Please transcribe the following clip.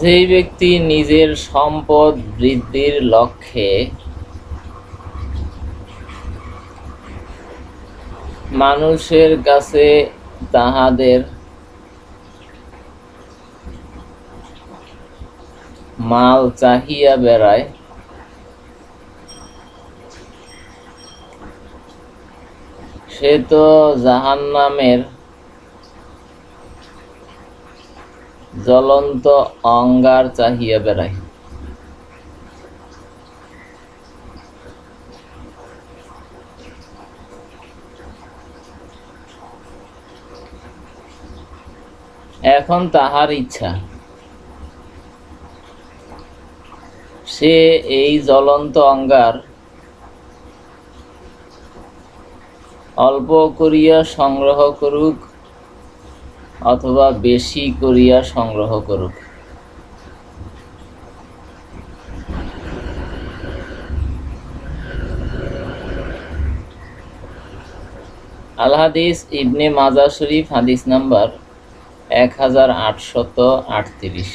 যেই ব্যক্তি নিজের সম্পদ বৃদ্ধির লক্ষ্যে মানুষের কাছে তাহাদের মাল চাহিয়া বেড়ায়, সে তো জাহান্নামের জ্বলন্ত অঙ্গার চাহিয়া বেড়ায়। এখন তাহার ইচ্ছা। সে এই জ্বলন্ত অঙ্গার অল্প করিয়া সংগ্রহ করুক অথবা বেশি করিয়া সংগ্রহ করুক। আল হাদিস ইবনে মাজা শরীফ হাদিস নাম্বার এক হাজার আটশত আটত্রিশ।